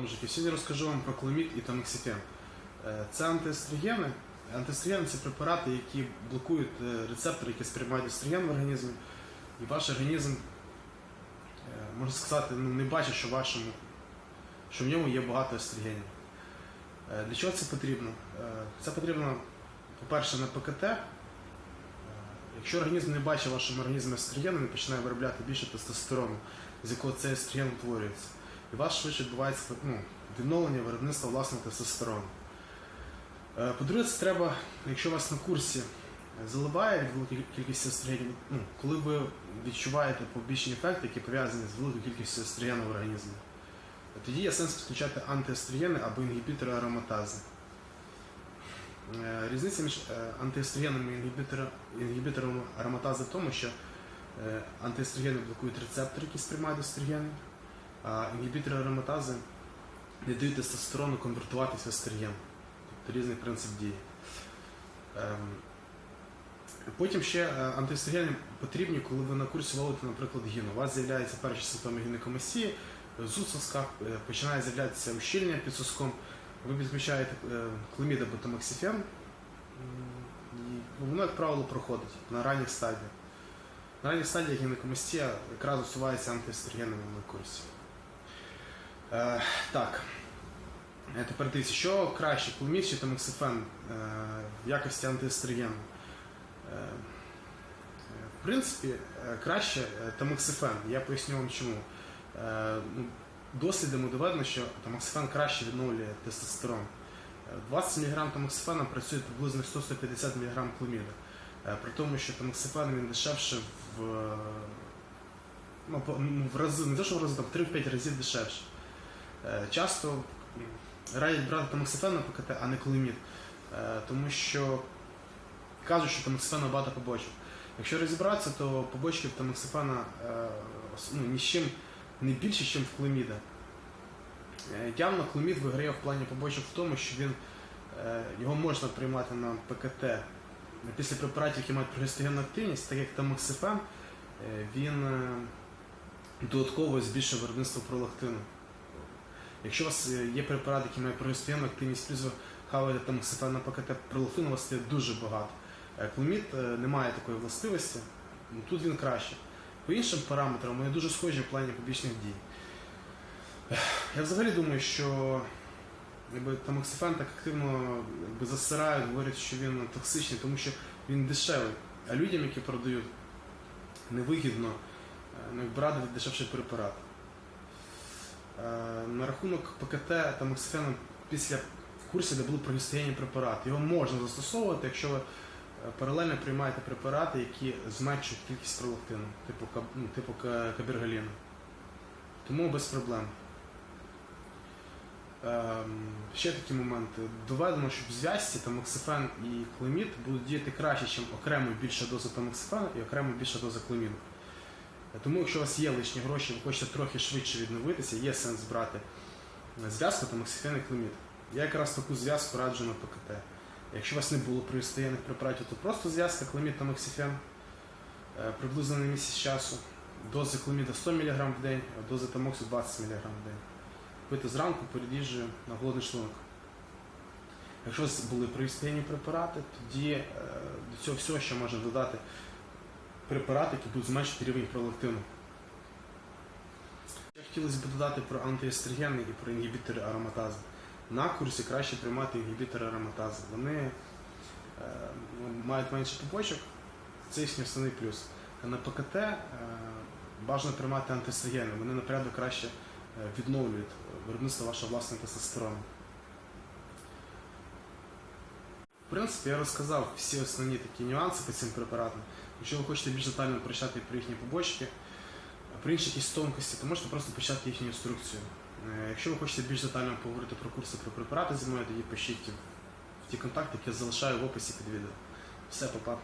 мужики, сьогодні розкажу вам про кломід і тамоксифен. Е, Це антиестрогени. Антиестрогени це препарати, які блокують е, рецептори, які сприймають естроген в організмі. І ваш організм, е, можна сказати, ну, не бачить, що, вашому, що в ньому є багато естрогенів. Для чого це потрібно? Це потрібно, по-перше, на ПКТ. Якщо організм не бачить в вашому організмі естрогену, він починає виробляти більше тестостерону, з якого цей естроген утворюється. І у вас швидше відбувається ну, відновлення виробництва власного тестостерону. Е, По-друге, це треба, якщо вас на курсі заливає від великої кількості естрогенів, ну, коли ви відчуваєте побічні ефекти, які пов'язані з великою кількістю естрогену в організмі, тоді є сенс підключати антиестрогени або інгібітори ароматази. Е, Різниця між е, антиестрогенами і інгібітора- інгібіторами ароматази в тому, що антиестрогени блокують рецептори, які сприймають естрогени, інгібітори ароматази не дають тестостерону конвертуватися естроген. Тобто різний принцип дії. Ем, Потім ще е, антиестрогени потрібні, коли ви на курсі ловите, наприклад, гіну. У вас з'являються перші симптоми гінекомасії, зуд в сосках, е, починає з'являтися ущільнення під соском, ви підключаєте е, клемід або тамоксифен, м, і воно, як правило, проходить на ранніх стадіях. На ранніх стадіях гінекомастія якраз усувається антиестрогенами на курсі. Е, так. Е, Тепер дивіться, що краще, клемід чи тамоксифен е, в якості антиестрогену? Е, е, В принципі, е, краще е, тамоксифен. Я поясню вам чому. Е, ну, Дослідами доведено, що тамоксифен краще відновлює тестостерон. Е, 20 мг тамоксифена працює приблизно 100-150 мг клеміда. Е, При тому, що тамоксифен він дешевше в, е, ну, ну, в рази, не те, що в рази, там, в 3-5 разів дешевше. Е, Часто радять брати тамоксифен на ПКТ, а не клемід. Е, Тому що кажуть, що тамоксифена багато побочок. Якщо розібратися, то побочки в тамоксифена е, ну, ні з чим не більше, ніж в клеміда. Явно клемід виграє в плані побочок в тому, що він, його можна приймати на ПКТ після препаратів, які мають прогестогенну активність, так як тамоксифен, він додатково збільшує виробництво пролактину. Якщо у вас е, є препарат, який має прогестогенну активність, плюс ви хаваєте тамоксифен на ПКТ, пролактину у вас стає дуже багато. Е, Клемід е, не має такої властивості, ну, тут він краще. По іншим параметрам вони дуже схожі в плані побічних дій. Я взагалі думаю, що якби, тамоксифен так активно якби, засирають, говорять, що він токсичний, тому що він дешевий. А людям, які продають, невигідно ну, якби, радити дешевший препарат. Е, На рахунок ПКТ тамоксифену після курсів, де були прогестогенні препарати, його можна застосовувати, якщо ви е, паралельно приймаєте препарати, які зменшують кількість пролактину, типу, ну, типу кабіргаліну. Тому без проблем. Ем, ще такі моменти. Доведено, що в зв'язці тамоксифен і клемід будуть діяти краще, ніж окремо більша доза тамоксифену і окремо більша доза клеміду. Тому, якщо у вас є лишні гроші, ви хочете трохи швидше відновитися, є сенс брати е, зв'язку тамоксифен і клемід. Я якраз таку зв'язку раджу на ПКТ. Якщо у вас не було пристоянних препаратів, то просто зв'язка клемід тамоксифен е, приблизно на місяць часу. Дози клеміда 100 мг в день, а дози тамоксу 20 мг в день. Пити зранку перед на голодний шлунок. Якщо у вас були пристоянні препарати, тоді е, до цього всього ще можна додати препарати, які будуть зменшити рівень пролактину. Я хотілося б додати про антиестрогени і про інгібітори ароматази. На курсі краще приймати інгібітори ароматази. Вони е, ну, мають менше побочок, це їхній основний плюс. А на ПКТ е, бажано приймати антиестрогени, вони на краще е, відновлюють виробництво вашого власного тестостерону. В принципі, я розказав всі основні такі нюанси по цим препаратам. Якщо ви хочете більш детально прочитати про їхні побочки, про інші якісь тонкості, то можете просто почитати їхню інструкцію. Якщо ви хочете більш детально поговорити про курси про препарати зі мною, тоді пишіть в ті контакти, які я залишаю в описі під відео. Все, па-па.